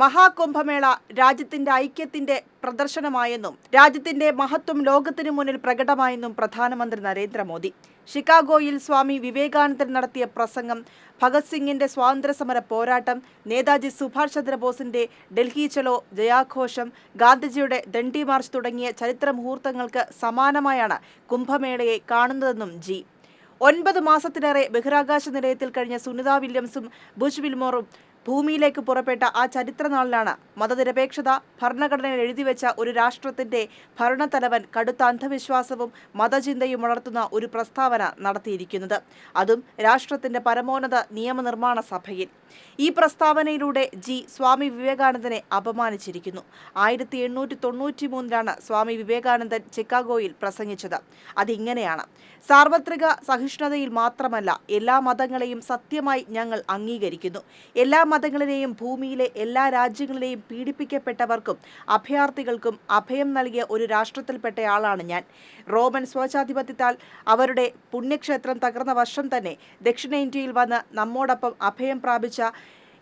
മഹാകുംഭമേള രാജ്യത്തിന്റെ ഐക്യത്തിന്റെ പ്രദർശനമായെന്നും രാജ്യത്തിന്റെ മഹത്വം ലോകത്തിനു മുന്നിൽ പ്രകടമായെന്നും പ്രധാനമന്ത്രി നരേന്ദ്രമോദി. ഷിക്കാഗോയിൽ സ്വാമി വിവേകാനന്ദൻ നടത്തിയ പ്രസംഗം ഭഗത് സിംഗിന്റെ സ്വാതന്ത്ര്യസമര പോരാട്ടം നേതാജി സുഭാഷ് ചന്ദ്രബോസിന്റെ ഡൽഹി ചലോ ജയാഘോഷം ഗാന്ധിജിയുടെ ദണ്ഡി മാർച്ച് തുടങ്ങിയ ചരിത്ര മുഹൂർത്തങ്ങൾക്ക് സമാനമായാണ് കുംഭമേളയെ കാണുന്നതെന്നും ജി. ഒൻപത് മാസത്തിലേറെ ബഹിരാകാശ നിലയത്തിൽ കഴിഞ്ഞ സുനിത വില്യംസും ബുജ് വിൽമോറും ഭൂമിയിലേക്ക് പുറപ്പെട്ട ആ ചരിത്രനാളിലാണ് മതനിരപേക്ഷത ഭരണഘടനയിൽ എഴുതിവെച്ച ഒരു രാഷ്ട്രത്തിന്റെ ഭരണത്തലവൻ കടുത്ത അന്ധവിശ്വാസവും മതചിന്തയും വളർത്തുന്ന ഒരു പ്രസ്താവന നടത്തിയിരിക്കുന്നത്. അതും രാഷ്ട്രത്തിന്റെ പരമോന്നത നിയമനിർമ്മാണ സഭയിൽ. ഈ പ്രസ്താവനയിലൂടെ ജി. സ്വാമി വിവേകാനന്ദനെ അപമാനിച്ചിരിക്കുന്നു. ആയിരത്തി എണ്ണൂറ്റി തൊണ്ണൂറ്റി മൂന്നിലാണ് സ്വാമി വിവേകാനന്ദൻ ചിക്കാഗോയിൽ പ്രസംഗിച്ചത്. അതിങ്ങനെയാണ്. സാർവത്രിക സഹിഷ്ണുതയിൽ മാത്രമല്ല എല്ലാ മതങ്ങളെയും സത്യമായി ഞങ്ങൾ അംഗീകരിക്കുന്നു. എല്ലാ മതങ്ങളിലെയും ഭൂമിയിലെ എല്ലാ രാജ്യങ്ങളിലെയും പീഡിപ്പിക്കപ്പെട്ടവർക്കും അഭയാർത്ഥികൾക്കും അഭയം നൽകിയ ഒരു രാഷ്ട്രത്തിൽപ്പെട്ടയാളാണ് ഞാൻ. റോമൻ സ്വച്ഛാധിപത്യത്താൽ അവരുടെ പുണ്യക്ഷേത്രം തകർന്ന വർഷം തന്നെ ദക്ഷിണേന്ത്യയിൽ വന്ന് നമ്മോടൊപ്പം അഭയം പ്രാപിച്ച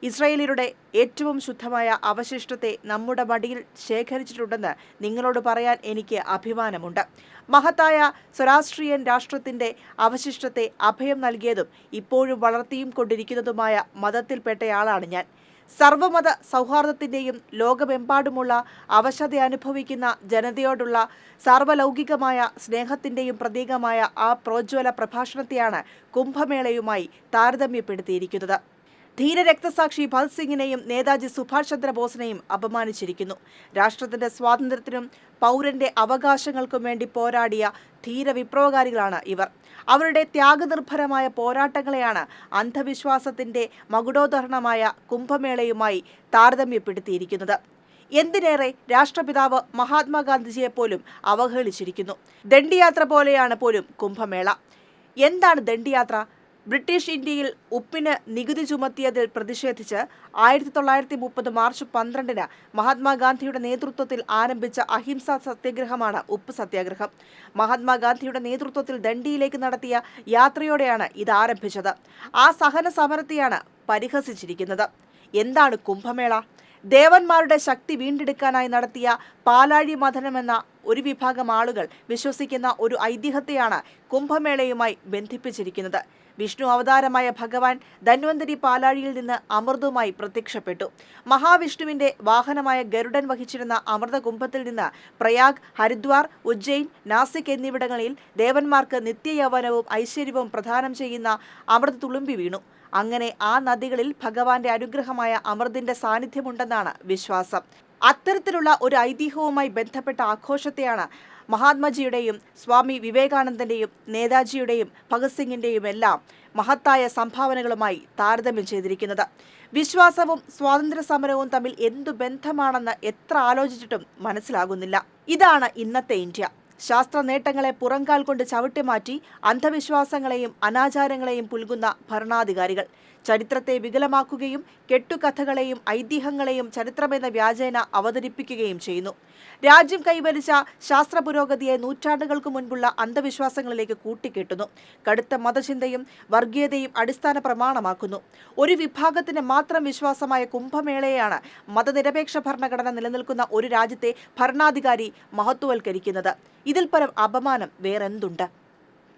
ഇസ്രായേലിയരുടെ ഏറ്റവും ശുദ്ധമായ അവശിഷ്ടത്തെ നമ്മുടെ മടിയിൽ ശേഖരിച്ചിട്ടുണ്ടെന്ന് നിങ്ങളോട് പറയാൻ എനിക്ക് അഭിമാനമുണ്ട്. മഹത്തായ സ്വരാഷ്ട്രീയൻ രാഷ്ട്രത്തിന്റെ അവശിഷ്ടത്തെ അഭയം നൽകിയതും ഇപ്പോഴും വളർത്തിയും കൊണ്ടിരിക്കുന്നതുമായ മതത്തിൽപ്പെട്ടയാളാണ് ഞാൻ. സർവമത സൗഹാർദ്ദത്തിന്റെയും ലോകമെമ്പാടുമുള്ള അവശത അനുഭവിക്കുന്ന ജനതയോടുള്ള സർവലൗകികമായ സ്നേഹത്തിന്റെയും പ്രതീകമായ ആ പ്രോജ്വല പ്രഭാഷണത്തെയാണ് കുംഭമേളയുമായി താരതമ്യപ്പെടുത്തിയിരിക്കുന്നത്. ധീര രക്തസാക്ഷി ഭഗത് സിംഗിനെയും നേതാജി സുഭാഷ് ചന്ദ്രബോസിനെയും അപമാനിച്ചിരിക്കുന്നു. രാഷ്ട്രത്തിന്റെ സ്വാതന്ത്ര്യത്തിനും പൗരന്റെ അവകാശങ്ങൾക്കും വേണ്ടി പോരാടിയ ധീര വിപ്ലവകാരികളാണ് ഇവർ. അവരുടെ ത്യാഗനിർഭരമായ പോരാട്ടങ്ങളെയാണ് അന്ധവിശ്വാസത്തിന്റെ മകുടോദാഹരണമായ കുംഭമേളയുമായി താരതമ്യപ്പെടുത്തിയിരിക്കുന്നത്. എന്തിനേറെ രാഷ്ട്രപിതാവ് മഹാത്മാഗാന്ധിജിയെ പോലും അവഹേളിച്ചിരിക്കുന്നു. ദണ്ഡിയാത്ര പോലെയാണ് പോലും കുംഭമേള. എന്താണ് ദണ്ഡിയാത്ര? ബ്രിട്ടീഷ് ഇന്ത്യയിൽ ഉപ്പിന് നികുതി ചുമത്തിയതിൽ പ്രതിഷേധിച്ച് ആയിരത്തി തൊള്ളായിരത്തി മുപ്പത് മാർച്ച് പന്ത്രണ്ടിന് മഹാത്മാഗാന്ധിയുടെ നേതൃത്വത്തിൽ ആരംഭിച്ച അഹിംസ സത്യഗ്രഹമാണ് ഉപ്പ് സത്യാഗ്രഹം. മഹാത്മാഗാന്ധിയുടെ നേതൃത്വത്തിൽ ദണ്ഡിയിലേക്ക് നടത്തിയ യാത്രയോടെയാണ് ഇത് ആരംഭിച്ചത്. ആ സഹന സമരത്തെയാണ് പരിഹസിച്ചിരിക്കുന്നത്. എന്താണ് കുംഭമേള? ദേവന്മാരുടെ ശക്തി വീണ്ടെടുക്കാനായി നടത്തിയ പാലാഴി മഥനമെന്ന ഒരു വിഭാഗം ആളുകൾ വിശ്വസിക്കുന്ന ഒരു ഐതിഹ്യത്തെയാണ് കുംഭമേളയുമായി ബന്ധിപ്പിച്ചിരിക്കുന്നത്. വിഷ്ണു അവതാരമായ ഭഗവാൻ ധന്വന്തരി പാലാഴിയിൽ നിന്ന് അമൃതവുമായി പ്രത്യക്ഷപ്പെട്ടു. മഹാവിഷ്ണുവിന്റെ വാഹനമായ ഗരുഡൻ വഹിച്ചിരുന്ന അമൃതകുംഭത്തിൽ നിന്ന് പ്രയാഗ് ഹരിദ്വാർ ഉജ്ജയിൻ നാസിക് എന്നിവിടങ്ങളിൽ ദേവന്മാർക്ക് നിത്യയൗവനവും ഐശ്വര്യവും പ്രദാനം ചെയ്യുന്ന അമൃത തുളുമ്പി വീണു. അങ്ങനെ ആ നദികളിൽ ഭഗവാന്റെ അനുഗ്രഹമായ അമൃതിന്റെ സാന്നിധ്യമുണ്ടെന്നാണ് വിശ്വാസം. അത്തരത്തിലുള്ള ഒരു ഐതിഹ്യവുമായി ബന്ധപ്പെട്ട ആഘോഷത്തെയാണ് മഹാത്മജിയുടെയും സ്വാമി വിവേകാനന്ദന്റെയും നേതാജിയുടെയും ഭഗത് സിംഗിന്റെയും എല്ലാം മഹത്തായ സംഭാവനകളുമായി താരതമ്യം ചെയ്തിരിക്കുന്നത്. വിശ്വാസവും സ്വാതന്ത്ര്യ സമരവും തമ്മിൽ എന്തു ബന്ധമാണെന്ന് എത്ര ആലോചിച്ചിട്ടും മനസ്സിലാകുന്നില്ല. ഇതാണ് ഇന്നത്തെ ഇന്ത്യ. ശാസ്ത്ര നേട്ടങ്ങളെ പുറങ്കാൽ കൊണ്ട് ചവിട്ടിമാറ്റി അന്ധവിശ്വാസങ്ങളെയും അനാചാരങ്ങളെയും പുൽകുന്ന ഭരണാധികാരികൾ. ചരിത്രത്തെ വികലമാക്കുകയും കെട്ടുകഥകളെയും ഐതിഹ്യങ്ങളെയും ചരിത്രമെന്ന വ്യാജേന അവതരിപ്പിക്കുകയും ചെയ്യുന്നു. രാജ്യം കൈവരിച്ച ശാസ്ത്ര പുരോഗതിയെ നൂറ്റാണ്ടുകൾക്ക് മുൻപുള്ള അന്ധവിശ്വാസങ്ങളിലേക്ക് കൂട്ടിക്കെട്ടുന്നു. കടുത്ത മതചിന്തയും വർഗീയതയും അടിസ്ഥാന പ്രമാണമാക്കുന്നു. ഒരു വിഭാഗത്തിന് മാത്രം വിശ്വാസമായ കുംഭമേളയെയാണ് മതനിരപേക്ഷ ഭരണഘടന നിലനിൽക്കുന്ന ഒരു രാജ്യത്തെ ഭരണാധികാരി മഹത്വവൽക്കരിക്കുന്നത്. ഇതിൽ പരം അപമാനം വേറെന്തുണ്ട്?